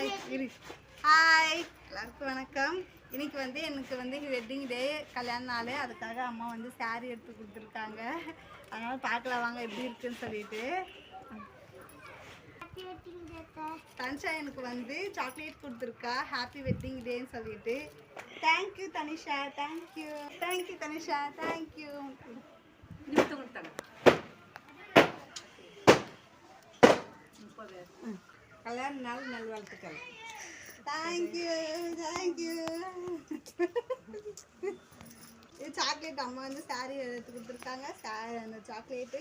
Hi hi எல்லாருக்கும் வணக்கம். இன்னைக்கு வந்து எனக்கு வந்து வெட்டிங் டே கல்யாண நாள். அதுக்காக அம்மா வந்து saree எடுத்து கொடுத்துருக்காங்க. அதனால பார்க்கலாம் வாங்க எப்படி இருக்குன்னு சொல்லிட்டு. தனிஷா எனக்கு வந்து சாக்லேட் கொடுத்துருக்கா. ஹாப்பி வெட்டிங் டேன்னு சொல்லிட்டு. Thank you Tanisha. Thank you thank you Tanisha. Thank you கல்யாண நாள் நல்வாழ்த்துக்கள். தேங்க்யூ தேங்க்யூ இது சாக்லேட் அம்மா வந்து சாரி எடுத்து கொடுத்துருக்காங்க. சாரி அந்த சாக்லேட்டு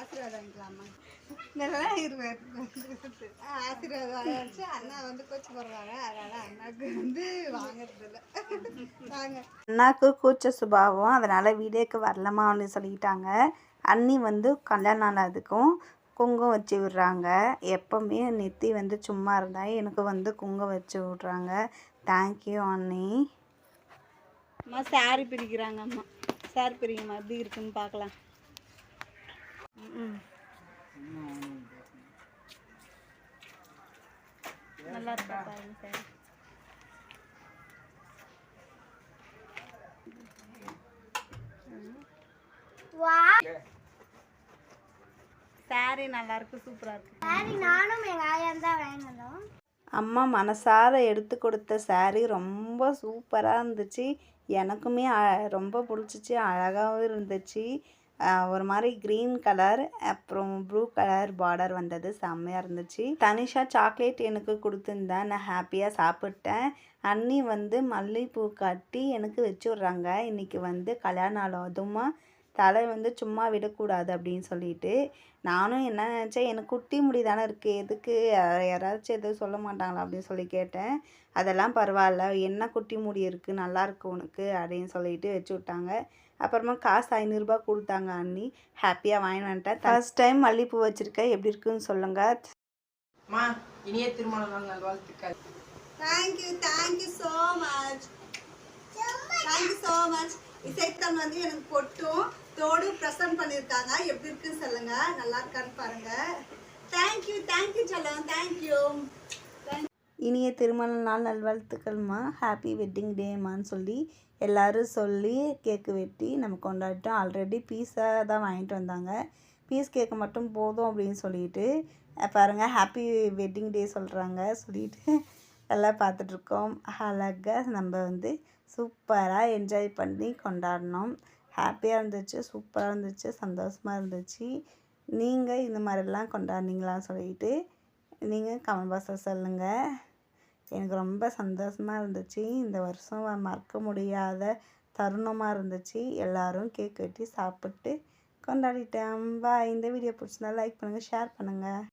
ஆசீர்வாதம் வாங்கிக்கலாமா? நல்லா இருவேன் ஆசீர்வாதம் வச்சு அண்ணா வந்து கொச்சு போடுறாங்க அதனால அண்ணாக்கு வந்து வாங்குறது இல்லை வாங்க. அண்ணாக்கு கூச்ச சுபாவம். அதனால் வீடியோக்கு வரலமா அப்படின்னு சொல்லிட்டாங்க. அண்ணி வந்து கல்யாண நாள் அதுக்கும் குங்குமம் வச்சு விடுறாங்க. எப்போவுமே நெத்தி வந்து சும்மா இருந்தால் எனக்கு வந்து குங்குமம் வச்சு விட்றாங்க. தேங்க்யூ அண்ணி. அம்மா சாரி பிரிக்கிறாங்க அம்மா. சாரி பிரிங்கம்மா எப்படி இருக்குன்னு பார்க்கலாம். ம் நல்லா இருக்கா பாருங்க சார் சாரி நல்லா இருக்கு சூப்பரா இருக்கு நானும் எங்கள் ஆயா தான் வாங்கினோம். அம்மா மனசார எடுத்து கொடுத்த saree ரொம்ப சூப்பராக இருந்துச்சு. எனக்குமே அ- ரொம்ப பிடிச்சிச்சு அழகாகவும் இருந்துச்சு. ஒரு மாதிரி க்ரீன் கலர் அப்புறம் ப்ளூ கலர் பார்டர் வந்தது செம்மையாக இருந்துச்சு. தனிஷா சாக்லேட் எனக்கு கொடுத்துருந்தேன் நான் ஹாப்பியாக சாப்பிட்டேன். அண்ணி வந்து மல்லிகைப்பூ கட்டி எனக்கு வச்சு விட்றாங்க இன்றைக்கி வந்து கல்யாண நாள் அதுவுமா தலை வந்து சும்மா விடக்கூடாது அப்படின்னு சொல்லிட்டு நானும் என்ன நினச்சேன் எனக்கு குட்டி முடி தானே இருக்குது எதுக்கு? யாராச்சும் எதுவும் சொல்ல மாட்டாங்களா? அப்படின்னு சொல்லி கேட்டேன். அதெல்லாம் பரவாயில்ல என்ன குட்டி முடி இருக்குது நல்லா இருக்கு உனக்கு அப்படின்னு சொல்லிட்டு வச்சு விட்டாங்க. அப்புறமா காசு ஐநூறுரூபா கொடுத்தாங்க அண்ணி. ஹாப்பியாக வாங்கி வந்துட்டேன். ஃபர்ஸ்ட் டைம் மல்லிகைப்பூ வச்சுருக்கேன் எப்படி இருக்குன்னு சொல்லுங்கள் அம்மா இனிய திருமண நாள் நல்வாழ்த்துக்கள். Thank you thank you so much thank you so much இசைத்தன் வந்து எனக்கு பொட்டும். தோடு ப்ரெசன்ட் பண்ணியிருக்காங்க. எப்படி இருக்குன்னு சொல்லுங்க. நல்லா இருக்கான்னு பாருங்க. தேங்க்யூ தேங்க்யூ சொல்லுங்க தேங்க்யூ இனிய திருமண நாள் நல்வாழ்த்துக்கள்மா. ஹாப்பி வெட்டிங் டேம்மான்னு சொல்லி எல்லாரும் சொல்லி கேக்கு வெட்டி நம்ம கொண்டாடிட்டோம். ஆல்ரெடி பீஸா தான் வாங்கிட்டு வந்தாங்க. பீஸ் கேக்கு மட்டும் போதும் அப்படின்னு சொல்லிட்டு பாருங்கள் ஹாப்பி வெட்டிங் டே சொல்கிறாங்க சொல்லிட்டு எல்லாம் பார்த்துட்ருக்கோம் அழகாக நம்ம வந்து சூப்பராக என்ஜாய் பண்ணி கொண்டாடினோம் ஹாப்பியாக இருந்துச்சு சூப்பராக இருந்துச்சு சந்தோஷமாக இருந்துச்சு. நீங்கள் இந்த மாதிரிலாம் கொண்டாடினீங்களான்னு சொல்லிட்டு நீங்கள் கமெண்ட் பாக்ஸில் சொல்லுங்கள் எனக்கு ரொம்ப சந்தோஷமாக இருந்துச்சு. இந்த வருஷம் மறக்க முடியாத தருணமாக இருந்துச்சு. எல்லோரும் கேக் வெட்டி சாப்பிட்டு கொண்டாடிட்டேன் பாய் இந்த வீடியோ பிடிச்சிருந்தா லைக் பண்ணுங்கள் ஷேர் பண்ணுங்கள்